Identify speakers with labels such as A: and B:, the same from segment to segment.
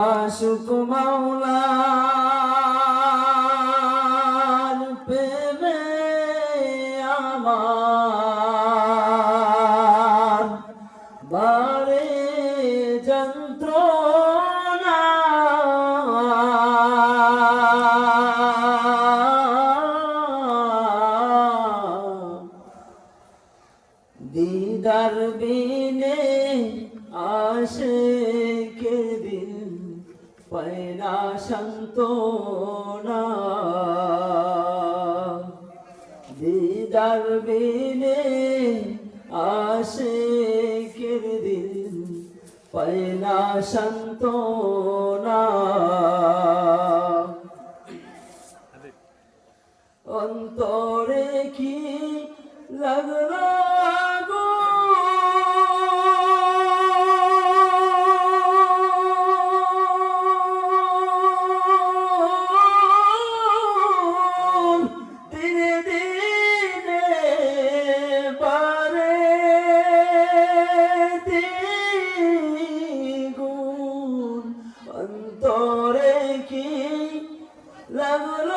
A: আশুক মাওলার প্রেমে আমার বারে যন্ত্রণা। দিদার বিনে আসে পয়লা সন্তোনা দিদার বিনে আসে কে দিন পয়লা সন্তোনা অন্তরে কি লাগল অন্তরে কি লাগল?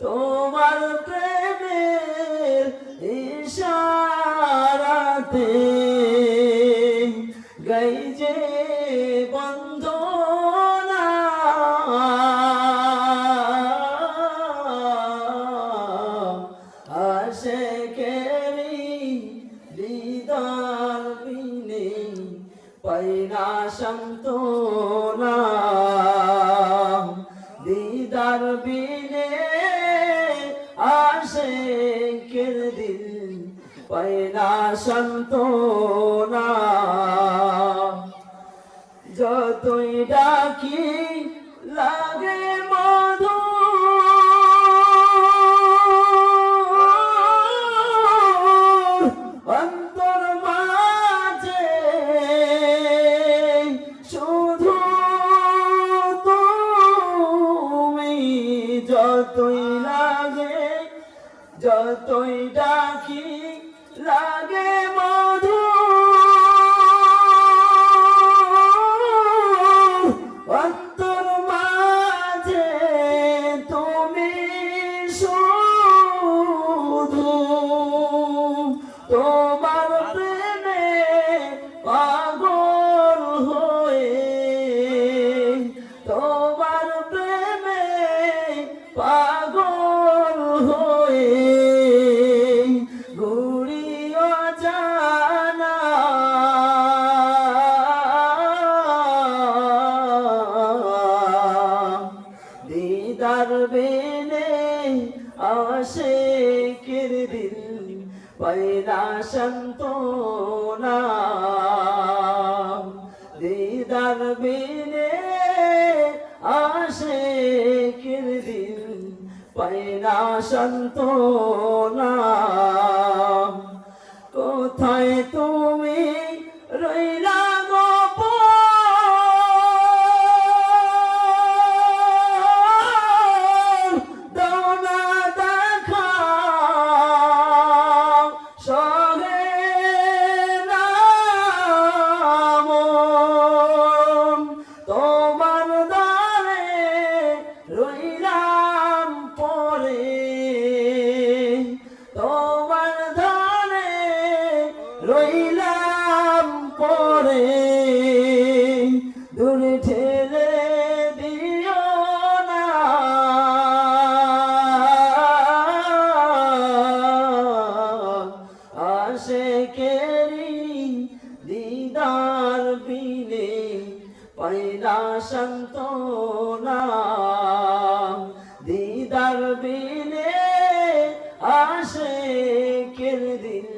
A: তোমার প্রেমের ইশারাতে গাই যে বন্ধনা আসে কেরি দিদার বিনে পাইনা সন্তোনা আসে কের দিল? পাইনা সন্তোনা যতই ডাকি লাগে মধু যতই ডাকি লাগে মধু অন্তর মাঝে তুমি শুধু জানা। দিদার বেনে আসে কির দিল পয়লা সন্তোনা দিদার বেনে আসে কির দিল পয়লা সন্তোনা আসে কেরি দিদার বিনে পয়লা সন্তোনা দিদার বিনে আসে কির দিল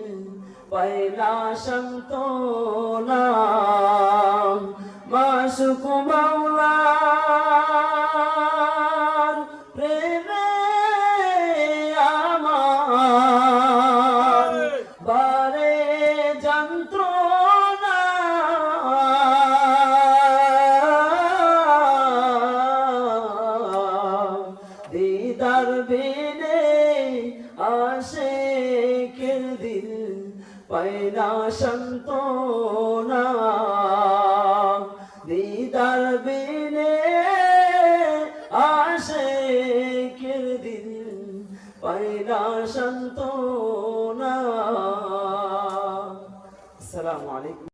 A: পয়লা সন্তোনা মাসুক মাওলার যন্ত্রণা। দিদার বিনে আসে কেল দিল পায়না সন্তোনা দিদার বিনে আসে কেল দিল পায়না